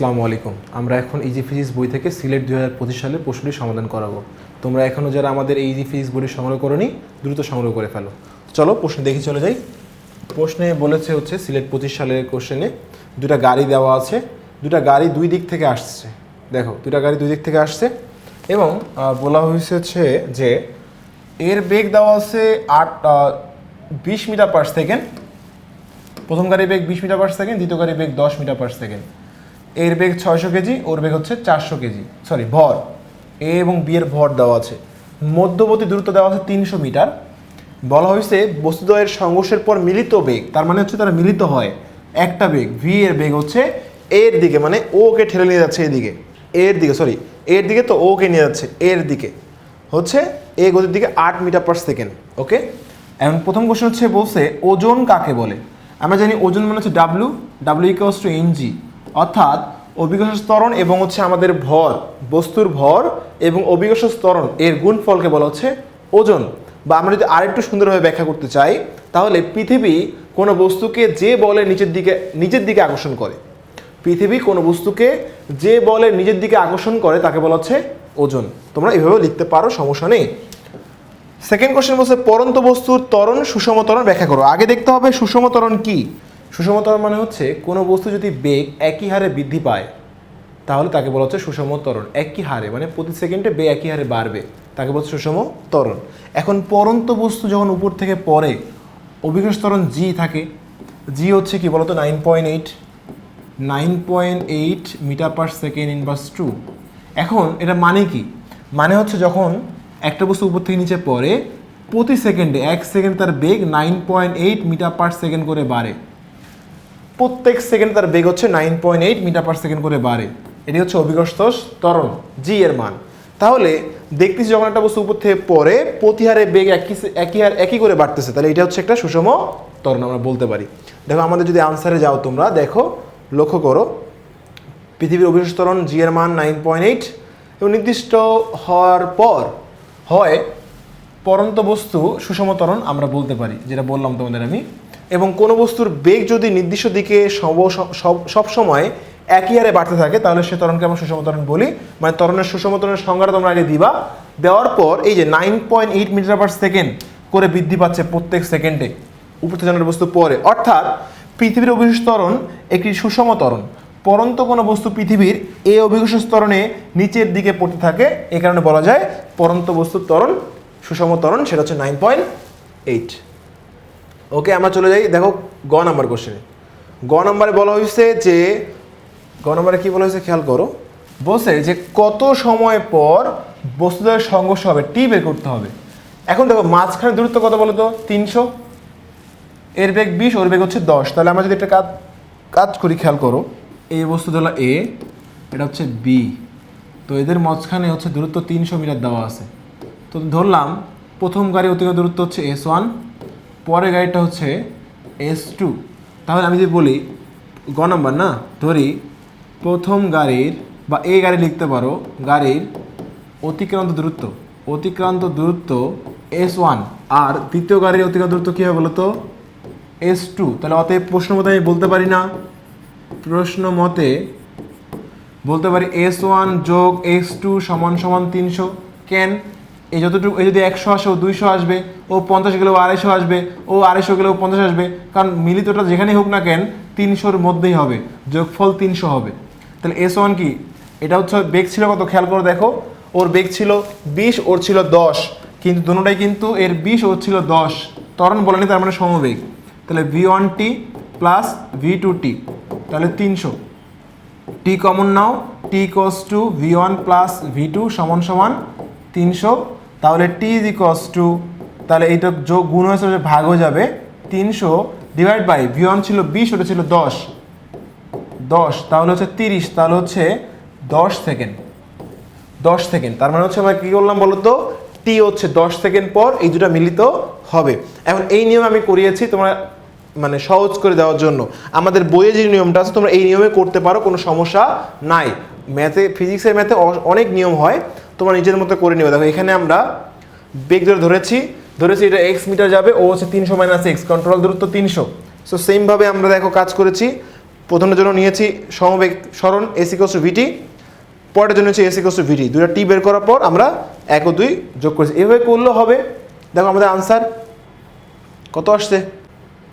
আসসালামু আলাইকুম। আমরা এখন ইজি ফিজিক্স বই থেকে সিলেট দুই হাজার পঁচিশ সালের প্রশ্নটি সমাধান করাবো। তোমরা এখনও যারা আমাদের এই ইজি ফিজিক্স বইটি সংগ্রহ করনি, দ্রুত সংগ্রহ করে ফেলো। চলো প্রশ্ন দেখে, চলে যাই। প্রশ্নে বলেছে হচ্ছে সিলেট পঁচিশ সালের কোশ্চেনে দুটা গাড়ি দেওয়া আছে, দুটা গাড়ি দুই দিক থেকে আসছে। দেখো, দুটা গাড়ি দুই দিক থেকে আসছে এবং বলা হয়েছে হচ্ছে যে এর বেগ দেওয়া আছে আট বিশ মিটার পার সেকেন্ড প্রথম গাড়ির বেগ বিশ মিটার পার সেকেন্ড দ্বিতীয় গাড়ির বেগ দশ মিটার পার সেকেন্ড এর বেগ ছয়শো কেজি, ওর বেগ হচ্ছে চারশো কেজি। সরি ভর। এ এবং বি এর ভর দেওয়া আছে। মধ্যবর্তী দূরত্ব দেওয়া আছে তিনশো মিটার। বলা হয়েছে বস্তুদ্বয়ের সংঘর্ষের পর মিলিত বেগ, তার মানে হচ্ছে তারা মিলিত হয়। একটা বেগ ভি এর বেগ হচ্ছে এর দিকে মানে ও কে ঠেলে নিয়ে যাচ্ছে এদিকে। এর দিকে সরি এর দিকে তো ও কে নিয়ে যাচ্ছে এর দিকে। হচ্ছে এ গতির দিকে আট মিটার পার সেকেন্ড ওকে এখন প্রথম কোশ্চেন হচ্ছে বলছে ওজন কাকে বলে? আমরা জানি ওজন মানে হচ্ছে W W equals to MG অর্থাৎ অভিকর্ষ ত্বরণ এবং হচ্ছে আমাদের ভর, বস্তুর ভর এবং অভিকর্ষ ত্বরণ এর গুণফলকে বলা হচ্ছে ওজন। বা আমরা যদি আরেকটু সুন্দরভাবে ব্যাখ্যা করতে চাই, তাহলে পৃথিবী কোনো বস্তুকে যে বলে নিচের দিকে নিজের দিকে আকর্ষণ করে। পৃথিবী কোনো বস্তুকে যে বলে নিজের দিকে আকর্ষণ করে, তাকে বলা হচ্ছে ওজন। তোমরা এভাবেও লিখতে পারো, সমস্যা নেই। সেকেন্ড কোশ্চেন বলছে, পরন্ত বস্তুর ত্বরণ সুষম ত্বরণ ব্যাখ্যা করো। আগে দেখতে হবে সুষম ত্বরণ কি? সুষম ত্বরণ মানে হচ্ছে কোনো বস্তু যদি বেগ একই হারে বৃদ্ধি পায়, তাহলে তাকে বলা হচ্ছে সুষম ত্বরণ। একই হারে মানে প্রতি সেকেন্ডে বেগ একই হারে বাড়বে, তাকে বলছে সুষম ত্বরণ। এখন পরন্ত বস্তু যখন উপর থেকে পড়ে অভিকর্ষ ত্বরণ জি থাকে। জি হচ্ছে কি বলতো? Nine point eight nine point eight metre per second inverse two এখন এটা মানে কি? মানে হচ্ছে যখন একটা বস্তু উপর থেকে নিচে পড়ে, প্রতি সেকেন্ডে এক সেকেন্ড তার বেগ nine point eight metre per second করে বাড়ে। প্রত্যেক সেকেন্ড তার বেগ হচ্ছে nine point eight metre per second করে বাড়ে। এটি হচ্ছে অভিকর্ষ ত্বরণ জি এর মান। তাহলে দেখতেছি যখন একটা বস্তু উপর থেকে পরে প্রতিহারে বেগ একই একই হার একই করে বাড়তেছে, তাহলে এটা হচ্ছে একটা সুষম ত্বরণ আমরা বলতে পারি। দেখো, আমাদের যদি আনসারে যাও তোমরা, দেখো, লক্ষ্য করো, পৃথিবীর অভিকর্ষ ত্বরণ জি এর মান নাইন পয়েন্ট এইট এবং নির্দিষ্ট হওয়ার পর হয় পরন্ত বস্তু সুষম ত্বরণ আমরা বলতে পারি, যেটা বললাম তোমাদের আমি। এবং কোনো বস্তুর বেগ যদি নির্দিষ্ট দিকে সব সব- সময় একই হারে বাড়তে থাকে, তাহলে সে ত্বরণকে আমরা সুষম ত্বরণ বলি। মানে ত্বরণের সুষম ত্বরণের সংজ্ঞাটা তোমরা আগে দিবা। দেওয়ার পর এই যে nine point eight metre per second করে বৃদ্ধি পাচ্ছে প্রত্যেক সেকেন্ডে উপত্যজনের বস্তু পরে। অর্থাৎ পৃথিবীর অভিকর্ষ ত্বরণ একটি সুষম ত্বরণ। পরন্ত কোনো বস্তু পৃথিবীর এই অভিকর্ষ ত্বরণে নিচের দিকে পড়তে থাকে, এ কারণে বলা যায় পরন্ত বস্তুর ত্বরণ, সুষম ত্বরণ, সেটা হচ্ছে নাইন পয়েন্ট এইট ওকে, আমরা চলে যাই। দেখো, গ নাম্বার কোশ্চেনে গ নাম্বারে বলা হয়েছে যে, গ নাম্বারে কি বলা হয়েছে খেয়াল করো? বলছে যে, কত সময় পর বস্তুদের সংঘর্ষ হবে? টি বের করতে হবে। এখন দেখো, মাঝখানে দূরত্ব কত বলো তো? তিনশো। এর বেগ বিশ, ওর বেগ হচ্ছে দশ। তাহলে আমরা যদি একটা কাজ কাজ করি, খেয়াল করো। এই বস্তু হলো এ এটা হচ্ছে বি তো এদের মাঝখানে হচ্ছে দূরত্ব তিনশো মিটার দেওয়া আছে। তো ধরলাম, প্রথম গাড়ি অতিক্রম দূরত্ব হচ্ছে এস ওয়ান পরের গাড়িটা হচ্ছে এস টু তাহলে আমি যদি বলি গ নাম্বার না? ধরি প্রথম গাড়ির বা এই গাড়ি লিখতে পারো, গাড়ির অতিক্রান্ত দূরত্ব। অতিক্রান্ত দূরত্ব এস ওয়ান আর দ্বিতীয় গাড়ির অতিক্রান্ত দূরত্ব কী হবে বলো তো? এস টু তাহলে অতএব প্রশ্ন মতে আমি বলতে পারি না। প্রশ্ন মতে বলতে পারি এস ওয়ান যোগ এস টু সমান সমান তিনশো। কেন? এই যতটুকু এই যদি একশো আসে, ও দুইশো আসবে, ও পঞ্চাশ গেলেও আড়াইশো আসবে, ও আড়াইশো গেলেও পঞ্চাশ আসবে, কারণ মিলিতটা যেখানেই হোক না কেন, তিনশোর মধ্যেই হবে, যোগফল তিনশো হবে। তাহলে এস ওয়ান কি? এটা হচ্ছে বেগ ছিল কত? খেয়াল করে দেখো, ওর বেগ ছিল বিশ, ওর ছিল দশ, কিন্তু দুটোটাই কিন্তু এর বিশ, ওর ছিল দশ। ত্বরণ বলেনি, তার মানে সমবেগ। তাহলে V one T plus V two T, তাহলে তিনশো। টি কমন নাও, টি কস two V one plus V two সমান সমান তিনশো। তাহলে টি ইজ ইকস টু তাহলে এইটা যোগ গুণ হয়েছে ভাগ হয়ে যাবে তিনশো ডিভাইড বাই ভি ওয়ান ছিল বিশ, ওটা ছিল দশ। দশ, তাহলে হচ্ছে তিরিশ, তাহলে হচ্ছে দশ সেকেন্ড দশ সেকেন্ড তার মানে হচ্ছে আমরা কী করলাম বলো তো টি হচ্ছে দশ সেকেন্ড পর এই দুটা মিলিত হবে। এখন এই নিয়ম আমি করিয়েছি তোমরা মানে সহজ করে দেওয়ার জন্য। আমাদের বইয়ে যে নিয়মটা আছে, তোমরা এই নিয়মে করতে পারো, কোনো সমস্যা নাই। ম্যাথে ফিজিক্সের ম্যাথে অনেক নিয়ম হয়। তোমরা নিজের মতো করে নেবে। দেখো, এখানে আমরা বেগ ধরে ধরেছি। ধরেছি এটা এক্স মিটার যাবে, ও হচ্ছে তিনশো মাইনাস এক্স কন্ট্রোল দূরত্ব তিনশো। সো সেমভাবে আমরা দেখো কাজ করেছি। প্রথমের জন্য নিয়েছি সমবেগ সরণ এসি কোস ভিটি পরের জন্য হচ্ছে এসি কোস ভিটি দুটো টি বের করার পর আমরা এক ও দুই যোগ করেছি। এভাবে করলেও হবে। দেখো, আমাদের আনসার কত আসছে?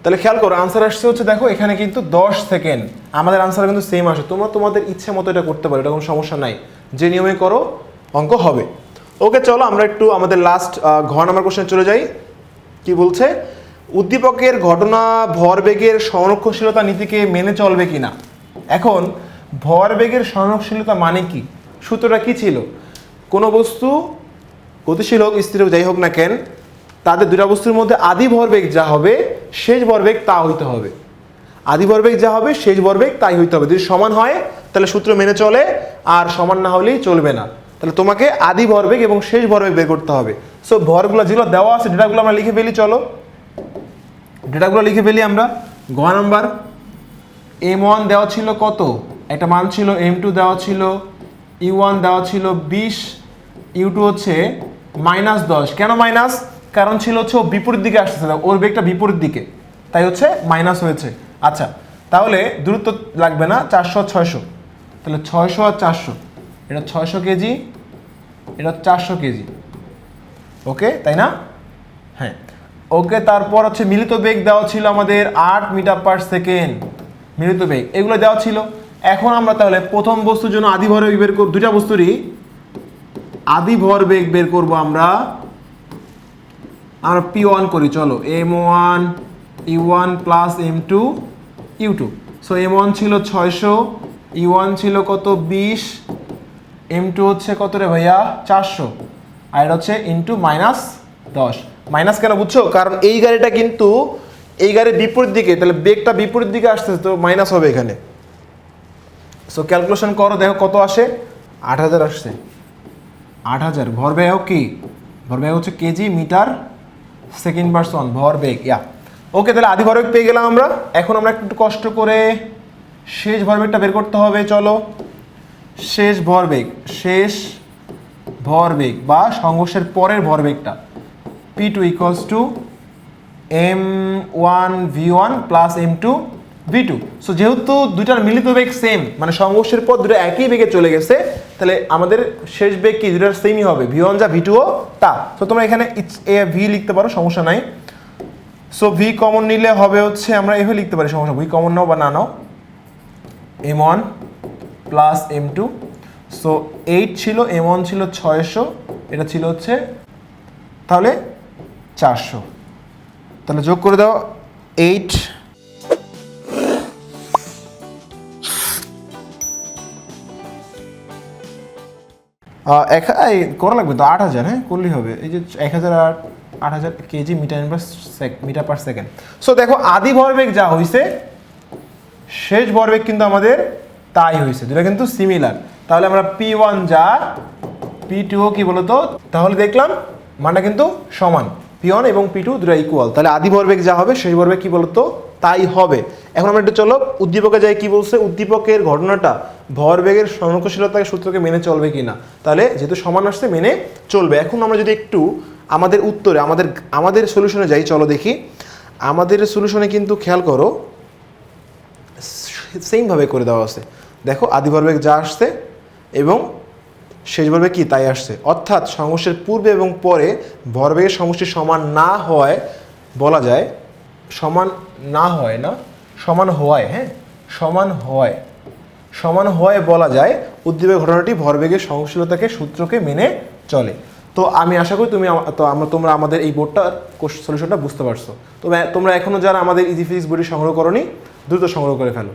তাহলে খেয়াল করো আনসার আসছে হচ্ছে, দেখো, এখানে কিন্তু দশ সেকেন্ড আমাদের আনসার কিন্তু সেম আসে। তোমরা তোমাদের ইচ্ছে মতো এটা করতে পারো এটা কোনো সমস্যা নাই। যে নিয়মে করো অঙ্ক হবে। ওকে, চলো আমরা একটু আমাদের লাস্ট ঘ নাম্বার কোশ্চেনে চলে যাই। কি বলছে? উদ্দীপকের ঘটনা ভরবেগের সংরক্ষণশীলতা নীতিকে মেনে চলবে কিনা? এখন, ভরবেগের সংরক্ষণশীলতা মানে কি? সূত্রটা কি ছিল? কোনো বস্তু গতিশীল হোক, স্থির হোক, যাই হোক না কেন, তাদের দুটা বস্তুর মধ্যে আদি ভরবেগ যা হবে, শেষ ভরবেগ তা হইতে হবে। আদি ভরবেগ যা হবে, শেষ ভরবেগ তাই হইতে হবে। যদি সমান হয়, তাহলে সূত্র মেনে চলে, আর সমান না হলেই চলবে না। তাহলে তোমাকে আদি ভরবেগ এবং শেষ ভরবেগ বের করতে হবে। সো ভরগুলো যেগুলো দেওয়া আছে, ডেটাগুলো আমরা লিখে ফেলি, চলো। ডেটাগুলো লিখে ফেলি আমরা। গ নাম্বার এম ওয়ান দেওয়া ছিল কত? একটা মান ছিল এম টু দেওয়া ছিল ইউ ওয়ান দেওয়া ছিল বিশ ইউ টু হচ্ছে মাইনাস দশ। কেন মাইনাস কারণ ছিল হচ্ছে ও বিপরীত দিকে আসতেছে। ওর বেগটা বিপরীত দিকে। তাই হচ্ছে মাইনাস হয়েছে। আচ্ছা তাহলে দূরত্ব লাগবে না, চারশো, ছয়শো। তাহলে ছয়শো আর চারশো। এটা ছয়শো কেজি, এটা চারশো কেজি। ওকে তাই না? হ্যাঁ। ওকে তারপর হচ্ছে মিলিত বেগ দেওয়া ছিল আমাদের আট মিটার পার সেকেন্ড মিলিত বেগ, এগুলো দেওয়া ছিল। এখন আমরা তাহলে প্রথম বস্তুর জন্য আদি ভর বের করব দুটা বস্তুরই আদি ভর বেগ বের করব আমরা। আমরা পি ওয়ান করি, চলো। M one U one plus M two U two so M one ছিল ছয়শো ইউ ওয়ান ছিল কত? বিশ। এম টু হচ্ছে কত রে ভাইয়া? চারশো। আর হচ্ছে ইন্টু মাইনাস দশ। মাইনাস কেন বুঝছ? কারণ এই গাড়িটা কিন্তু এই গাড়ির বিপরীত দিকে, তাহলে বেগটা বিপরীত দিকে আসতেছে, তো মাইনাস হবে এখানে। সো ক্যালকুলেশন করো, দেখো কত আসে? আট হাজার আসছে। আট হাজার। ভর ব্যয় কি? ভর ব্যয় হচ্ছে কেজি, মিটার সেকেন্ড পার্সন ভর বেগ ইয়া ওকে তাহলে আদি ভর ভরবেগ পেয়ে গেলাম আমরা। এখন আমরা একটু কষ্ট করে শেষ ভর ভরবেগটা বের করতে হবে, চলো। শেষ ভরবেগ শেষ ভরবেগ বা সংঘর্ষের পরের ভরবেগটা। P two equals to M one V one plus M two V two so যেহেতু দুইটার মিলিত বেগ সেম মানে সংঘর্ষের পর দুটো একই বেগে চলে গেছে, তাহলে আমাদের শেষ বেগ কি দুটার সেমই হবে? ভি ওয়ান যা ভি টুও তা। তো তোমরা এখানে এ ভি লিখতে পারো, সমস্যা নাই। সো ভি কমন নিলে হবে হচ্ছে আমরা এভাবে লিখতে পারি, সমস্যা। ভি কমন নাও বা না নাও। M one plus M two so eight ছিল এম ওয়ান ছিল ছয়শো, এটা ছিল হচ্ছে তাহলে চারশো। তাহলে যোগ করে দাও এইট এক করা লাগবে তো আট হাজার হ্যাঁ? করলেই হবে। এই যে এক হাজার আট আট হাজার KG metre per metre per second so দেখো, আদি ভরবেগ যা হয়েছে শেষ ভরবেগ কিন্তু আমাদের তাই হয়েছে। দুটা কিন্তু সিমিলার তাহলে আমরা পি ওয়ান যা পি টুও কি বলতো? তাহলে দেখলাম মানটা কিন্তু সমান। পি ওয়ান এবং পি টু দুটা ইকুয়াল তাহলে আদি ভরবেগ যা হবে, সেই ভরবেগ কি বলতো? তাই হবে। এখন আমরা একটু চলো, উদ্দীপকে যাই, কি বলছে? উদ্দীপকের ঘটনাটা ভরবেগের সংরক্ষণশীলতার সূত্রকে মেনে চলবে কি না তাহলে যেহেতু সমান আসছে, মেনে চলবে। এখন আমরা যদি একটু আমাদের উত্তরে, আমাদের আমাদের সলিউশনে যাই, চলো দেখি। আমাদের সলিউশনে কিন্তু খেয়াল করো সেমভাবে করে দেওয়া আছে। দেখো, আদি ভরবেগ যা আসছে এবং শেষ ভরবেগ কি? তাই আসছে। অর্থাৎ সংঘর্ষের পূর্বে এবং পরে ভরবেগের সমষ্টি সমান না হয়, বলা যায়, সমান না হয় না, সমান হওয়ায় হ্যাঁ? সমান হয়। সমান হওয়ায় বলা যায়, উদ্দীপক ঘটনাটি ভরবেগের সহনশীলতাকে, সূত্রকে মেনে চলে। তো আমি আশা করি তুমি তো আমরা তোমরা আমাদের এই বোর্ডটার সলিউশনটা বুঝতে পারছ। তো তোমরা এখনও যারা আমাদের ইজি ফিজিক্স বইটি সংগ্রহ করনি, দ্রুত সংগ্রহ করে ফেলো।